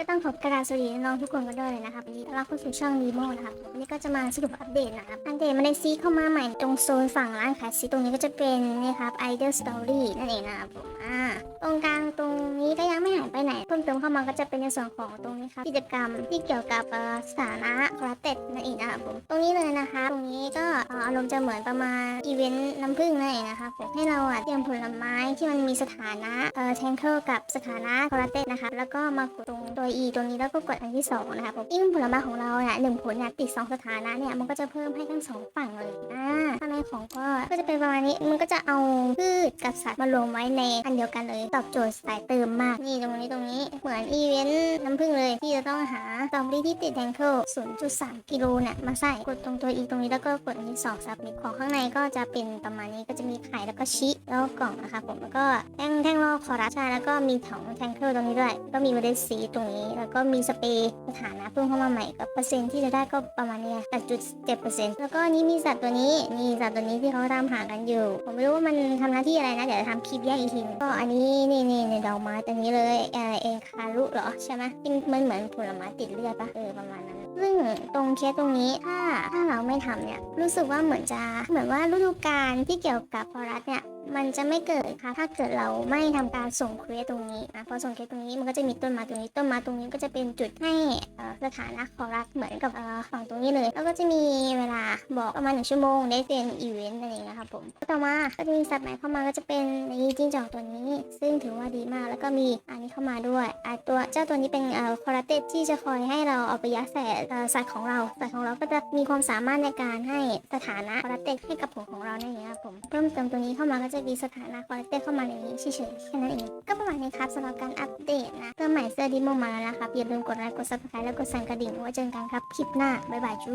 ก็ต้องขอบกราบสวัสดีน้องทุกคนกันด้วยเลยนะครับวันนี้เราเข้าสู่ช่องนีโมนะครับวันนี้ก็จะมาสรุปอัปเดตนะครับอัปเดตมาในซีเข้ามาใหม่ตรงโซนฝั่งร้านขายซีตรงนี้ก็จะเป็นนี่ครับ Idol Story นั่นเองนะครับผมอ่า ติมเข้ามาก็จะเป็นในส่วนของตรงนี้ครับกิจกรรมที่เกี่ยวกับสถานะคราเต็ดนั่นเองนะครับผมตรงนี้เลยนะคะ ตรงนี้ก็อารมณ์จะเหมือนประมาณอีเวนต์น้ำผึ้งนั่นเองนะคะผมให้เราเตรียมผลไม้ที่มันมีสถานะเอ่อแทงเกิลกับสถานะคราเต็ดนะคะแล้วก็มากดตรงตัว E ตรงนี้แล้วก็กดอันที่สองนะคะผมยิ่งผลไม้ของเราเนี่ยหนึ่งผลเนี่ยติดสองสถานะเนี่ยมันก็จะเพิ่มให้ทั้งสองฝั่งเลยอ่าข้างในของก็ก็จะเป็นประมาณนี้มันก็จะเอาพืชกับสัตว์มารวมไว้ในอันเดียวกันเลยตอบโจทย์สายเติมมากนี่ตรงนี้ตรงนี้เหมือนอีเวนต์น้ำผึ้งเลย ที่จะต้องหาตอเบอรี่ที่ติดแทงเกิล0.3 กิโลเนี่ยมาใส่กดตรงตัว E ตรงนี้แล้วก็กดอันที่สองซับมิของข้างในก็จะเป็นประมาณนี้ก็จะมีไข่แล้วก็ชิแล้วก็กล่องนะคะผมแล้วก็แท่งแท่งลอกคอรัสใช่แล้วก็มีถังแทงเกิลตรงนี้ด้วย ก็มีเมล็ดสีตรงนี้ แล้วก็มีสเปรย์สถานะเพิ่มเข้ามาใหม่กับเปอร์เซ็นต์ที่จะได้ก็ประมาณนี้8.7%แล้วก็นี่มีสัตว์ตัวนี้นี่สัตว์ตัวนี้ที่เขาตามหากันอยู่ ผมไม่รู้ว่ามันทำหน้าที่อะไรนะเดี๋ยวทำคลิปแยกอีกทีก็อันนี้นี่นี่ในดอกไม้ตัวนี้เลยเออเองคารุเหรอใช่ไหมมันเหมือนผลไม้ติดเลือดปะเออประมาณนั้น ซึ่งตรงเคสตรงนี้ถ้าถ้าเราไม่ทำเนี่ยรู้สึกว่าเหมือนจะเหมือนว่าฤดูกาลที่เกี่ยวกับฟอรัสเนี่ยมันจะไม่เกิดค่ะถ้าเกิดเราไม่ทำการส่งเควสตรงนี้นะพอส่งเควสตรงนี้มันก็จะมีต้นม้ตรงนี้ต้นม้ตรงนี้ก็จะเป็นจุดให้สถานะฟอรัสเหมือนกับฝั่งตรงนี้เลย แล้วก็จะมีเวลาบอกประมาณหนึ่งชั่วโมงได้เป็นอีเวนต์นั่นเองนะครับผมต่อมาก็จะมีสัตว์ใหม่เข้ามาก็จะเป็นในจิ้งจอกตัวนี้ ซึ่งถือว่าดีมากแล้วก็มีอันนี้เข้ามาด้วยตัวเจ้าตัวนี้เป็นเอ่อคอร์เตสที่จะคอยให้เราเอาไปยัดใส่สัตว์ของเราสัตว์ของเราก็จะมีความสามารถในการให้สถานะคอร์เตสให้กับผลของเราในนเองครับผมเพิ่มเติมตัวนี้เข้ามาก็จะมีสถานะคอร์เตสเข้ามาในนี้เฉยๆแค่นั้นเองก็ประมาณนี้ครับสำหรับการอัปเดตนะเสื้อใหม่เสื้อดิโมมาแล้วนะครับอย่าลืมกดไลค์กดซับสไครต์แล้วกดสั่นกระดิ่งไว้เจอกันครับคลิปหน้าบ๊ายบายจู